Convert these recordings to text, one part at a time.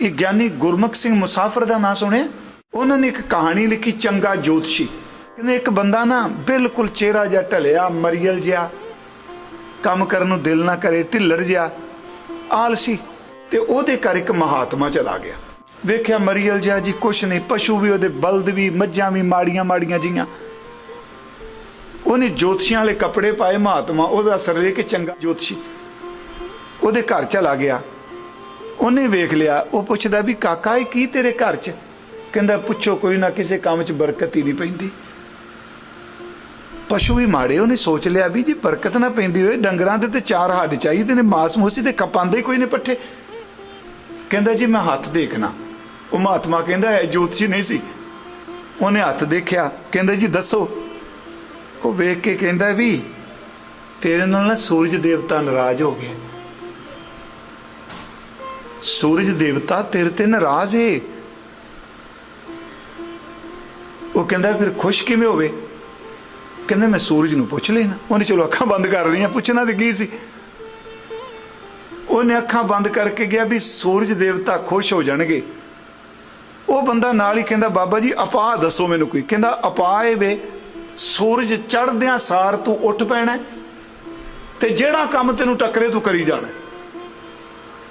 ਇਹ ਗਿਆਨੀ ਗੁਰਮੁਖ ਸਿੰਘ ਮੁਸਾਫਰ ਦਾ ਨਾਂ ਸੁਣਿਆ? ਉਹਨਾਂ ਨੇ ਇੱਕ ਕਹਾਣੀ ਲਿਖੀ, ਚੰਗਾ ਜੋਤਸ਼ੀ। ਕਹਿੰਦੇ, ਇੱਕ ਬੰਦਾ ਨਾ ਬਿਲਕੁਲ ਚਿਹਰਾ ਜਿਹਾ ਢਲਿਆ, ਮਰੀਅਲ ਜਿਹਾ, ਕੰਮ ਕਰਨ ਨੂੰ ਦਿਲ ਨਾ ਕਰੇ ਢਿੱਲਰ ਜਿਹਾ, ਆਲਸੀ। ਤੇ ਉਹਦੇ ਘਰ ਇੱਕ ਮਹਾਤਮਾ ਚਲਾ ਗਿਆ। ਵੇਖਿਆ ਮਰੀਅਲ ਜਿਹਾ ਜੀ ਕੁਛ ਨਹੀਂ, ਪਸ਼ੂ ਵੀ ਉਹਦੇ ਬਲਦ ਵੀ, ਮੱਝਾਂ ਵੀ ਮਾੜੀਆਂ ਮਾੜੀਆਂ ਜੀਆਂ। ਉਹਨੇ ਜੋਤਸ਼ੀਆਂ ਵਾਲੇ ਕੱਪੜੇ ਪਾਏ, ਮਹਾਤਮਾ ਉਹਦਾ ਸਰਲੇ ਕੇ ਚੰਗਾ ਜੋਤਸ਼ੀ। ਉਹਦੇ ਘਰ ਚਲਾ ਗਿਆ। ਉਹਨੇ ਵੇਖ ਲਿਆ, ਉਹ ਪੁੱਛਦਾ ਵੀ ਕਾਕਾ, ਇਹ ਕੀ ਤੇਰੇ ਘਰ 'ਚ? ਕਹਿੰਦਾ, ਪੁੱਛੋ ਕੋਈ ਨਾ, ਕਿਸੇ ਕੰਮ 'ਚ ਬਰਕਤ ਹੀ ਨਹੀਂ ਪੈਂਦੀ। ਪਸ਼ੂ ਵੀ ਮਾੜੇ, ਉਹਨੇ ਸੋਚ ਲਿਆ ਵੀ ਜੀ ਬਰਕਤ ਨਾ ਪੈਂਦੀ ਹੋਏ, ਡੰਗਰਾਂ ਦੇ ਤੇ ਚਾਰ ਹੱਡ ਚਾਹੀਦੇ ਨੇ, ਮਾਸ ਮੂਸੀ ਤੇ ਕਪਾਂਦੇ ਕੋਈ ਨੇ ਪੱਠੇ। ਕਹਿੰਦਾ, ਜੀ ਮੈਂ ਹੱਥ ਦੇਖਣਾ, ਉਹ ਮਹਾਤਮਾ ਕਹਿੰਦਾ ਹੈ ਜੋਤਸ਼ੀ ਨਹੀਂ ਸੀ। ਉਹਨੇ ਹੱਥ ਦੇਖਿਆ, ਕਹਿੰਦਾ, ਜੀ ਦੱਸੋ। ਉਹ ਵੇਖ ਕੇ ਕਹਿੰਦਾ ਵੀ, ਤੇਰੇ ਨਾਲ ਨਾ ਸੂਰਜ ਦੇਵਤਾ ਨਾਰਾਜ਼ ਹੋ ਗਿਆ ਸੂਰਜ ਦੇਵਤਾ ਤੇਰੇ ਤੇ ਨਾਰਾਜ਼ ਏ। ਉਹ ਕਹਿੰਦਾ, ਫਿਰ ਖੁਸ਼ ਕਿਵੇਂ ਹੋਵੇ? ਕਹਿੰਦਾ, ਮੈਂ ਸੂਰਜ ਨੂੰ ਪੁੱਛ ਲੈਣਾ ਉਹਨੇ ਚਲੋ ਅੱਖਾਂ ਬੰਦ ਕਰ ਲਈਆਂ, ਪੁੱਛਣਾ ਤੇ ਕੀ ਸੀ? ਉਹਨੇ ਅੱਖਾਂ ਬੰਦ ਕਰਕੇ ਗਿਆ ਵੀ ਸੂਰਜ ਦੇਵਤਾ ਖੁਸ਼ ਹੋ ਜਾਣਗੇ। ਉਹ ਬੰਦਾ ਨਾਲ ਹੀ ਕਹਿੰਦਾ, ਬਾਬਾ ਜੀ ਅਪਾ ਦੱਸੋ ਮੈਨੂੰ ਕੋਈ। ਕਹਿੰਦਾ ਅਪਾ ਏ ਵੇ, ਸੂਰਜ ਚੜ੍ਹਦਿਆਂ ਸਾਰ ਤੂੰ ਉੱਠ ਪੈਣਾ ਹੈ ਤੇ ਜਿਹੜਾ ਕੰਮ ਤੈਨੂੰ ਟੱਕਰੇ ਤੂੰ ਕਰੀ ਜਾਣਾ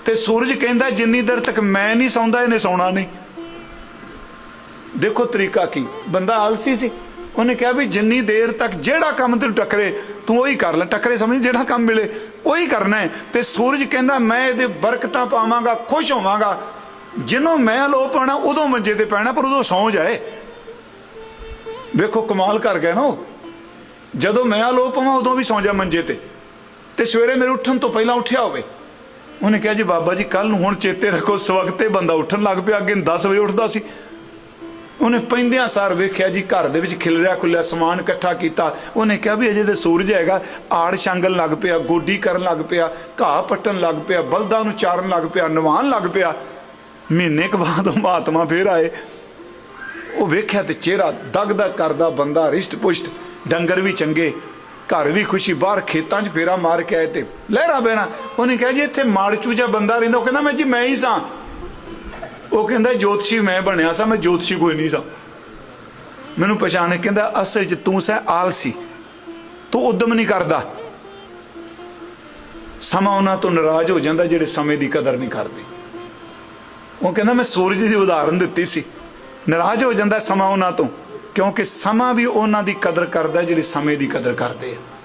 ਤੇ ਸੂਰਜ ਕਹਿੰਦਾ, ਜਿੰਨੀ ਦੇਰ ਤੱਕ ਮੈਂ ਨਹੀਂ ਸੌਂਦਾ, ਇਹਨੇ ਸੌਣਾ ਨਹੀਂ। ਦੇਖੋ ਤਰੀਕਾ ਕੀ। ਬੰਦਾ ਆਲਸੀ ਸੀ। ਉਹਨੇ ਕਿਹਾ ਵੀ ਜਿੰਨੀ ਦੇਰ ਤੱਕ ਜਿਹੜਾ ਕੰਮ ਤੈਨੂੰ ਟੱਕਰੇ, ਤੂੰ ਉਹੀ ਕਰ ਲੈ। ਟੱਕਰੇ ਸਮਝ, ਜਿਹੜਾ ਕੰਮ ਮਿਲੇ, ਉਹੀ ਕਰਨਾ ਹੈ। ਤੇ ਸੂਰਜ ਕਹਿੰਦਾ, ਮੈਂ ਇਹਦੇ ਬਰਕਤਾਂ ਪਾਵਾਂਗਾ, ਖੁਸ਼ ਹੋਵਾਂਗਾ। ਜਿਹਨੂੰ ਮੈਂ ਲੋ ਪਾਣਾ ਉਦੋਂ ਮੰਜੇ ਤੇ ਪੈਣਾ, ਪਰ ਉਦੋਂ ਸੌਂ ਜਾਏ। ਵੇਖੋ, ਕਮਾਲ ਕਰ ਗਿਆ ਨਾ ਉਹ। ਜਦੋਂ ਮੈਂ ਲੋ ਪਾਵਾਂ, ਉਦੋਂ ਵੀ ਸੌਂ ਜਾ ਮੰਜੇ ਤੇ। ਤੇ ਸਵੇਰੇ ਮੇਰੇ ਉੱਠਣ ਤੋਂ ਪਹਿਲਾਂ ਉੱਠਿਆ ਹੋਵੇ। ਉਹਨੇ ਕਿਹਾ ਜੀ, ਬਾਬਾ ਜੀ ਕੱਲ ਨੂੰ ਹੁਣ ਚੇਤੇ ਰੱਖੋ, ਸਵਖਤੇ ਬੰਦਾ ਉੱਠਣ ਲੱਗ ਪਿਆ, ਅੱਗੇ 10 ਵਜੇ ਉੱਠਦਾ ਸੀ। ਉਹਨੇ ਪੈਂਦਿਆਂ ਸਾਰ ਵੇਖਿਆ ਜੀ, ਘਰ ਦੇ ਵਿੱਚ ਖਿਲਰਿਆ ਖੁੱਲਿਆ, ਸਮਾਨ ਇਕੱਠਾ ਕੀਤਾ। ਉਹਨੇ ਕਿਹਾ ਵੀ ਅਜੇ ਤੇ ਸੂਰਜ ਹੈਗਾ, ਆੜ ਛਾਂਗਣ ਲੱਗ ਪਿਆ, ਗੋਡੀ ਕਰਨ ਲੱਗ ਪਿਆ, ਘਾਹ ਪੱਟਣ ਲੱਗ ਪਿਆ, ਬਲਦਾਂ ਨੂੰ ਚਾਰਨ ਲੱਗ ਪਿਆ, ਨਵਾਨ ਲੱਗ ਪਿਆ। ਮਹੀਨੇ ਕੁ ਬਾਅਦ ਉਹ ਮਹਾਤਮਾ ਫੇਰ ਆਏ। ਉਹ ਵੇਖਿਆ ਤੇ ਚਿਹਰਾ ਦਗਦਗ ਕਰਦਾ, ਬੰਦਾ ਰਿਸ਼ਟ ਪੁਸ਼ਟ, ਡੰਗਰ ਵੀ ਚੰਗੇ। ਘਰ ਵੀ ਖੁਸ਼ੀ, ਬਾਹਰ ਖੇਤਾਂ 'ਚ ਫੇਰਾ ਮਾਰ ਕੇ ਆਏ ਤੇ ਲਹਿਰਾ ਬਹਿਣਾ। ਉਹਨੇ ਕਿਹਾ ਜੀ, ਇੱਥੇ ਮਾੜਚੂ ਜਿਹਾ ਬੰਦਾ ਰਹਿੰਦਾ। ਉਹ ਕਹਿੰਦਾ, ਮੈਂ ਜੀ ਮੈਂ ਹੀ ਸਾਂ। ਉਹ ਕਹਿੰਦਾ, ਜੋਤਸ਼ੀ ਮੈਂ ਬਣਿਆ ਸਾਂ, ਮੈਂ ਜੋਤਸ਼ੀ ਕੋਈ ਨਹੀਂ ਸਾਂ। ਮੈਨੂੰ ਪਛਾਣ ਕਹਿੰਦਾ, ਅਸਲ 'ਚ ਤੂੰ ਸੈ ਆਲਸੀ। ਤੂੰ ਉਦਮ ਨਹੀਂ ਕਰਦਾ। ਸਮਾਂ ਉਹਨਾਂ ਤੋਂ ਨਾਰਾਜ਼ ਹੋ ਜਾਂਦਾ ਜਿਹੜੇ ਸਮੇਂ ਦੀ ਕਦਰ ਨਹੀਂ ਕਰਦੇ। ਉਹ ਕਹਿੰਦਾ, ਮੈਂ ਸੂਰਜ ਦੀ ਉਦਾਹਰਨ ਦਿੱਤੀ ਸੀ। ਨਾਰਾਜ਼ ਹੋ ਜਾਂਦਾ ਸਮਾਂ ਉਹਨਾਂ ਤੋਂ। ਕਿਉਂਕਿ ਸਮਾਂ ਵੀ ਉਹਨਾਂ ਦੀ ਕਦਰ ਕਰਦਾ ਜਿਹੜੇ ਸਮੇਂ ਦੀ ਕਦਰ ਕਰਦੇ ਆ।